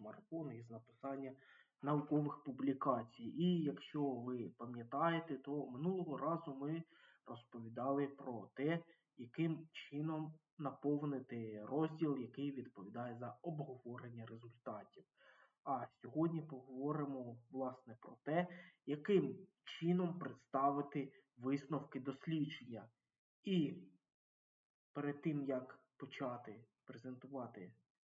марафон із написання наукових публікацій. І якщо ви пам'ятаєте, то минулого разу ми розповідали про те, яким чином наповнити розділ, який відповідає за обговорення результатів. А сьогодні поговоримо власне про те, яким чином представити висновки дослідження. І перед тим, як почати презентувати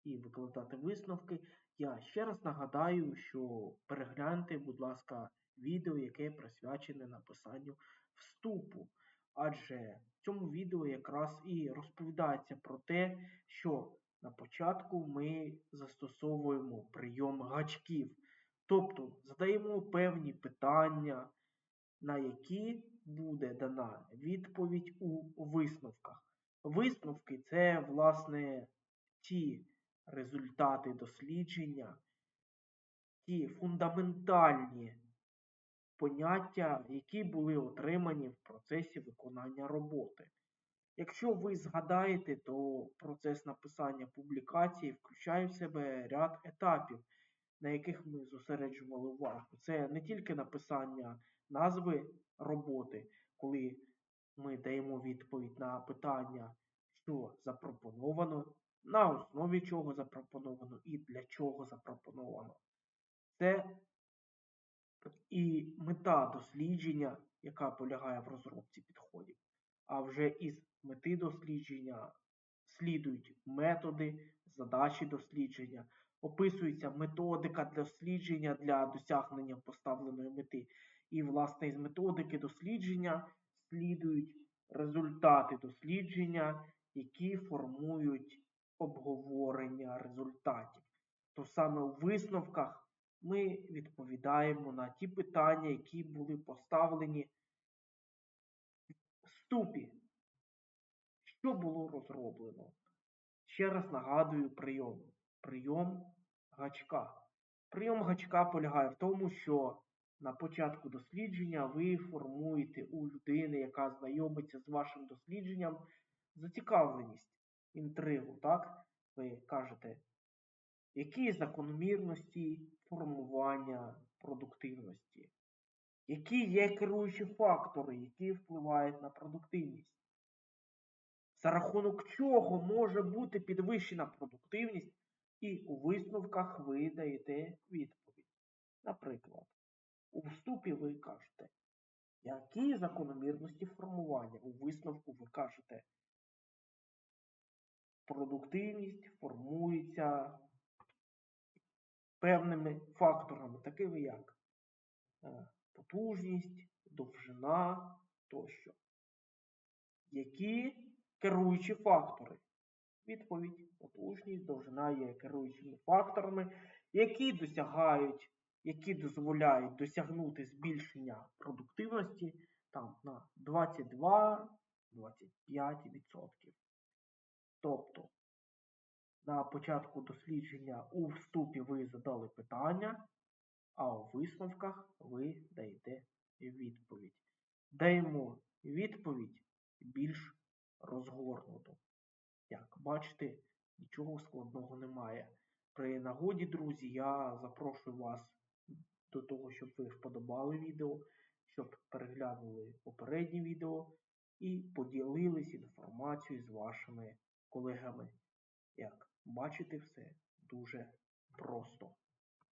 і викладати висновки, я ще раз нагадаю, що перегляньте, будь ласка, відео, яке присвячене написанню вступу. Адже в цьому відео якраз і розповідається про те, що на початку ми застосовуємо прийом гачків. Тобто задаємо певні питання, на які буде дана відповідь у висновках. Висновки це, власне, ті результати дослідження, ті фундаментальні поняття, які були отримані в процесі виконання роботи. Якщо ви згадаєте, то процес написання публікації включає в себе ряд етапів, на яких ми зосереджували увагу. Це не тільки написання назви роботи, коли ми даємо відповідь на питання, що запропоновано, на основі чого запропоновано і для чого запропоновано. Це і мета дослідження, яка полягає в розробці підходів. А вже із мети дослідження слідують методи, задачі дослідження, описується методика дослідження для досягнення поставленої мети. І, власне, із методики дослідження слідують результати дослідження, які формують обговорення результатів. То саме у висновках ми відповідаємо на ті питання, які були поставлені в вступі. Що було розроблено? Ще раз нагадую прийом. Прийом гачка. Прийом гачка полягає в тому, що на початку дослідження ви формуєте у людини, яка знайомиться з вашим дослідженням, зацікавленість, інтригу. так? Ви кажете, які закономірності формування продуктивності? Які є керуючі фактори, які впливають на продуктивність? За рахунок чого може бути підвищена продуктивність, і у висновках ви даєте відповідь. Наприклад, у вступі ви кажете, які закономірності формування? У висновку ви кажете, продуктивність формується певними факторами, такими як е, потужність, довжина тощо. Які керуючі фактори? Відповідь, потужність, довжина є керуючими факторами, які досягають, які дозволяють досягнути збільшення продуктивності там, на 22-25%. Тобто, на початку дослідження у вступі ви задали питання, а у висновках ви даєте відповідь. Даємо відповідь більш розгорнуту. Як бачите, нічого складного немає. При нагоді, друзі, я запрошую вас до того, щоб ви вподобали відео, щоб переглянули попереднє відео і поділились інформацією з вашими колегами. Як бачите, все дуже просто.